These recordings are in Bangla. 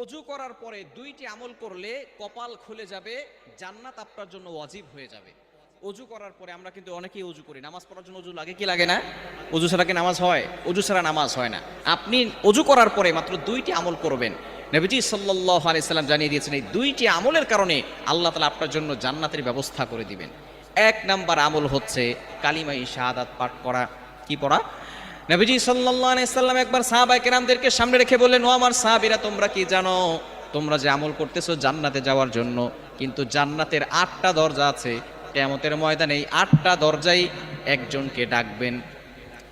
অজু করার পরে দুইটি আমল করলে কপাল খুলে যাবে, জান্নাত আপনার জন্য ওয়াজিব হয়ে যাবে। অজু করার পরে আমরা কিন্তু অনেকেই অজু করি। নামাজ পড়ার জন্য অজু লাগে কি লাগে না? অজু ছাড়া কি নামাজ হয়? অজু ছাড়া নামাজ হয় না। আপনি অজু করার পরে মাত্র দুইটি আমল করবেন। নবীজি সাল্লাহ আলাইসাল্লাম জানিয়ে দিয়েছেন, এই দুইটি আমলের কারণে আল্লাহ তালা আপনার জন্য জান্নাতের ব্যবস্থা করে দিবেন। এক নাম্বার আমল হচ্ছে কালিমাই শাহাদাত পাঠ করা। কি পড়া? নবীজি সাল্লাল্লাহু আলাইহি সাল্লাম একবার সাহাবায়ে কেরামদেরকে সামনে রেখে বললেন, ও আমার সাহাবীরা, তোমরা কি জানো? তোমরা যে আমল করতেছো জান্নাতে যাওয়ার জন্য, কিন্তু জান্নাতের আটটা দরজা আছে, কিয়ামতের ময়দানে এই আটটা দরজাই একজনকে ডাকবেন।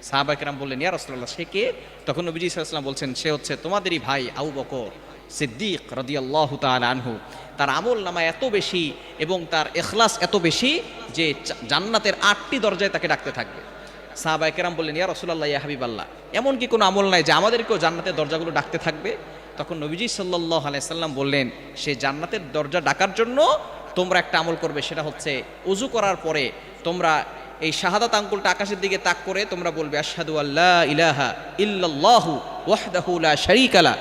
সাহাবায়ে কেরাম বললেন, ইয়া রাসূলুল্লাহ, সে কে? তখন নবীজি সাল্লাম বলছেন, সে হচ্ছে তোমাদেরই ভাই আবু বকর সিদ্দিক রাদিয়াল্লাহু তাআলা আনহু। তার আমল নামা এত বেশি এবং তার এখলাস এত বেশি যে জান্নাতের আটটি দরজায় তাকে ডাকতে থাকবে। সাহাবাই কেরাম বললেন, ইয়া রসুল্লাহ ইয়া হাবিব আল্লাহ এমন কি কোনো আমল নাই যে আমাদেরকেও জান্নাতের দরজাগুলো ডাকতে থাকবে? তখন নবীজি সাল্লাহ আলাইসাল্লাম বললেন, সে জান্নাতের দরজা ডাকার জন্য তোমরা একটা আমল করবে, সেটা হচ্ছে উজু করার পরে তোমরা এই শাহাদাত আঙ্গুলটা আকাশের দিকে তাক করে তোমরা বলবে, আশহাদু আল্লাহ ইলাহা ইল্লাল্লাহু ওয়াহদাহু লা শারীকা লা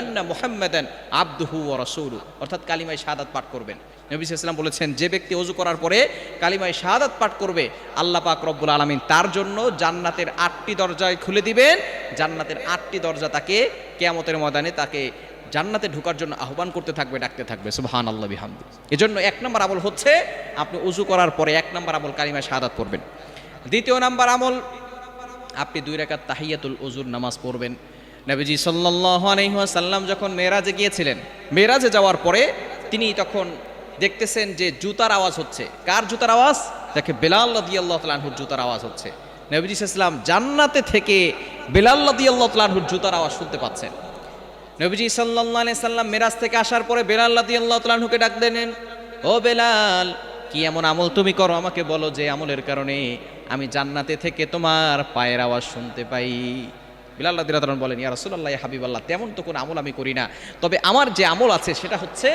আন্না মুহাম্মাদান আবদুহু ওয়া রাসূলু অর্থাৎ কালিমায় শাহাদাত পাঠ করবেন। নবী সাল্লাম বলেছেন, যে ব্যক্তি অজু করার পরে কালিমায় শাহাদাত পাঠ করবে, আল্লাহ পাক রব্বুল আলামিন তার জন্য জান্নাতের আটটি দরজায় খুলে দিবেন। জান্নাতের আটটি দরজা তাকে কেয়ামতের ময়দানে তাকে জান্নাতে ঢোকার জন্য আহ্বান করতে থাকবে, ডাকতে থাকবে। সুবহান আল্লাহ বিহামদি। এজন্য এক নম্বর আমল হচ্ছে, আপনি উজু করার পরে এক নম্বর আমল কালিমায় শাহাদাত পড়বেন। দ্বিতীয় নাম্বার আমল, আপনি দুই রাকাত তাহিয়াতুল উজুর নামাজ পড়বেন। নবীজি সাল্লাল্লাহু আলাইহি ওয়াসাল্লাম যখন মেরাজে গিয়েছিলেন মেরাজে যাওয়ার পরে তিনি তখন দেখতেছেন যে জুতার আওয়াজ হচ্ছে। কার জুতার আওয়াজ? দেখে বেলাল জুতার আওয়াজ হচ্ছে। নবীজি জান্নাতে থেকে বেলাল রাদিয়াল্লাহু তাআলাহুর জুতার আওয়াজ শুনতে পাচ্ছেন। নবীজি সাল্লাম মেরাজ থেকে আসার পরে বেলাল রাদিয়াল্লাহু তাআলাহুকে ডাক দেন, ও বেলাল, কি এমন আমল তুমি করো? আমাকে বলো যে আমলের কারণে আমি জান্নাতে থেকে তোমার পায়ের আওয়াজ শুনতে পাই। বিলাল রাদিয়াল্লাহু বলেন, ইয়া রাসূলুল্লাহ হাবিব হাবিবাল্লাহ, তেমন তো কোনো আমল আমি করি না। তবে আমার যে আমল আছে সেটা হচ্ছে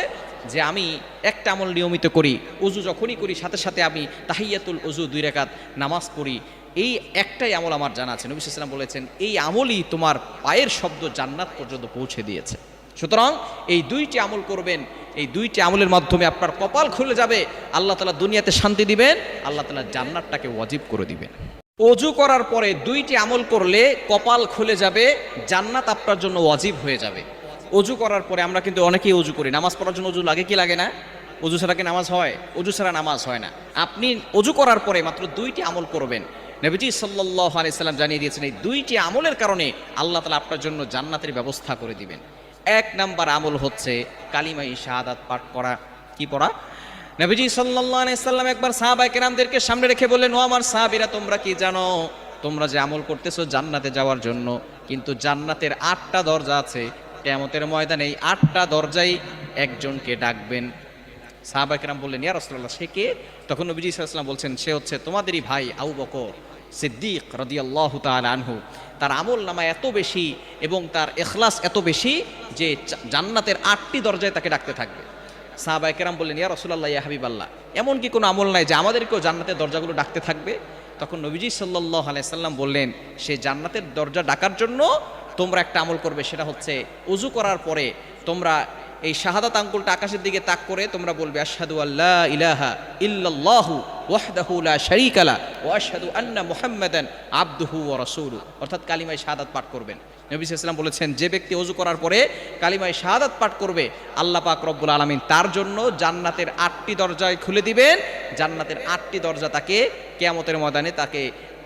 যে আমি একটা আমল নিয়মিত করি। উজু যখনই করি, সাথে সাথে আমি তাহিয়াতুল উজু দুই রেখাত নামাজ পড়ি। এই একটাই আমল আমার জানা আছে। নবী সাল্লাম বলেছেন, এই আমলই তোমার পায়ের শব্দ জান্নাত পর্যন্ত পৌঁছে দিয়েছে। সুতরাং এই দুইটি আমল করবেন, এই দুইটি আমলের মাধ্যমে আপনার কপাল খুলে যাবে। আল্লাহ তালা দুনিয়াতে শান্তি দিবেন, আল্লাহ তালা জান্নাতটাকে ওয়াজিব করে দিবেন। অজু করার পরে দুইটি আমল করলে কপাল খুলে যাবে, জান্নাত আপনার জন্য ওয়াজিব হয়ে যাবে। অজু করার পরে আমরা কিন্তু অনেকেই অজু করি। নামাজ পড়ার জন্য অজু লাগে কি লাগে না? অজু ছাড়া কি নামাজ হয়? অজু ছাড়া নামাজ হয় না। আপনি অজু করার পরে মাত্র দুইটি আমল করবেন। নবীজি সাল্লাহ আলাইসাল্লাম জানিয়ে দিয়েছেন, এই দুইটি আমলের কারণে আল্লাহ তালা আপনার জন্য জান্নাতের ব্যবস্থা করে দিবেন। এক নাম্বার আমল হচ্ছে কালিমাই শাহাদাত পাঠ করা। কি পড়া? নবীজি সাল্লাল্লাহু আলাইহি সাল্লাম একবার সাহাবায়ে কেরামদেরকে সামনে রেখে বললেন, ও আমার সাহাবীরা, তোমরা কি জানো? তোমরা যে আমল করতেছো জান্নাতে যাওয়ার জন্য, কিন্তু জান্নাতের আটটা দরজা আছে, কিয়ামতের ময়দানে এই আটটা দরজাই একজনকে ডাকবেন। সাহাবায়ে কেরাম বললেন, ইয়া রাসূলুল্লাহ, সে কে? তখন নবীজি সাল্লাম বলছেন, সে হচ্ছে তোমাদেরই ভাই আবু বকর সিদ্দিক রাদিয়াল্লাহু তাআলা আনহু। তার আমল নামা এত বেশি এবং তার এখলাস এত বেশি যে জান্নাতের আটটি দরজায় তাকে ডাকতে থাকবে। সাহাবাই কেরাম বললেন, ইয়া রসুল্লাহ ইয়া হাবিব আল্লাহ এমন কি কোনো আমল নাই যে আমাদেরকেও জান্নাতের দরজাগুলো ডাকতে থাকবে? তখন নবীজি সাল্লাহ আলাইসাল্লাম বললেন, সে জান্নাতের দরজা ডাকার জন্য তোমরা একটা আমল করবে, সেটা হচ্ছে উজু করার পরে তোমরা এই শাহাদাত আঙ্গুলটা আকাশের দিকে তাক করে তোমরা বলবে, আশহাদু আল্লাহ ইলাহা ইল্লাল্লাহু ওয়াহদাহু লা শারীকা লা ওয়া আশহাদু আন্না মুহাম্মাদান আবদুহু ওয়া রাসূলু অর্থাৎ কালিমায় শাহাদাত পাঠ করবেন। নবী সাল্লাম বলেছেন, যে ব্যক্তি অজু করার পরে কালিমায় শাহাদাত পাঠ করবে, আল্লাহ পাক রব্বুল আলামিন তার জন্য জান্নাতের আটটি দরজায় খুলে দিবেন। জান্নাতের আটটি দরজা তাকে কেয়ামতের ময়দানে তাকে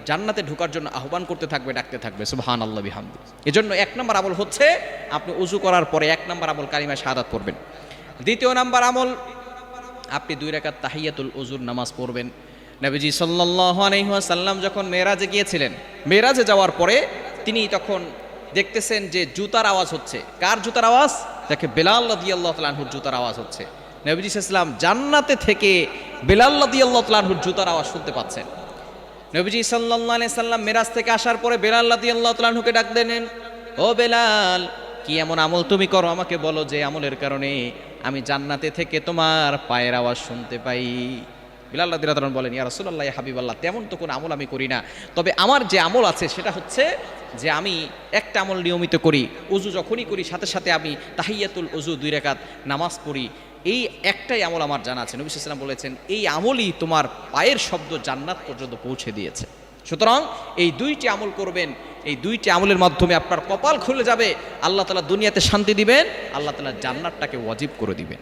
জান্নাতে ঢোকার জন্য আহ্বান করতে থাকবে, ডাকতে থাকবে। সুবহান আল্লাহ বিহামদি। এজন্য এক নম্বর আমল হচ্ছে, আপনি উজু করার পরে এক নম্বর আমল কালিমায় শাহাদাত পড়বেন। দ্বিতীয় নাম্বার আমল, আপনি দুই রাকাত তাহিয়াতুল উজুর নামাজ পড়বেন। নবীজি সাল্লাল্লাহু আলাইহি ওয়াসাল্লাম যখন মেরাজে গিয়েছিলেন মেরাজে যাওয়ার পরে তিনি তখন দেখতেছেন যে জুতার আওয়াজ হচ্ছে। কার জুতার আওয়াজ? দেখে বেলাল রাদিয়াল্লাহু তাআলাহুর জুতার আওয়াজ হচ্ছে। নবীজি সাল্লাম জান্নাতে থেকে বেলাল রাদিয়াল্লাহু তাআলাহুর জুতার আওয়াজ শুনতে পাচ্ছেন। নবীজি আলাইহি সাল্লাম মেরাজ থেকে আসার পরে বেলাল রাদিয়াল্লাহু তাআলাহুকে ডাক দেন ও বেলাল, কি এমন আমল তুমি করো? আমাকে বলো যে আমলের কারণে আমি জান্নাতে থেকে তোমার পায়ের আওয়াজ শুনতে পাই। বিলাল রাদিয়াল্লাহু বলেন, ইয়া রাসূলুল্লাহ, ইয়া হাবিবাল্লাহ, তেমন তো কোনো আমল আমি করি না। তবে আমার যে আমল আছে সেটা হচ্ছে যে আমি একটা আমল নিয়মিত করি, উজু যখনই করি, সাথে সাথে আমি তাহিয়াতুল উজু দুই রেখাত নামাজ পড়ি। এই একটাই আমল আমার জানা আছে। নবী সাল্লাম বলেছেন, এই আমলই তোমার পায়ের শব্দ জান্নাত পর্যন্ত পৌঁছে দিয়েছে। সুতরাং এই দুইটি আমল করবেন, এই দুইটি আমলের মাধ্যমে আপনার কপাল খুলে যাবে, আল্লাহ তালা দুনিয়াতে শান্তি দিবেন, আল্লাহ তালা জান্নাতটাকে ওয়াজিব করে দিবেন।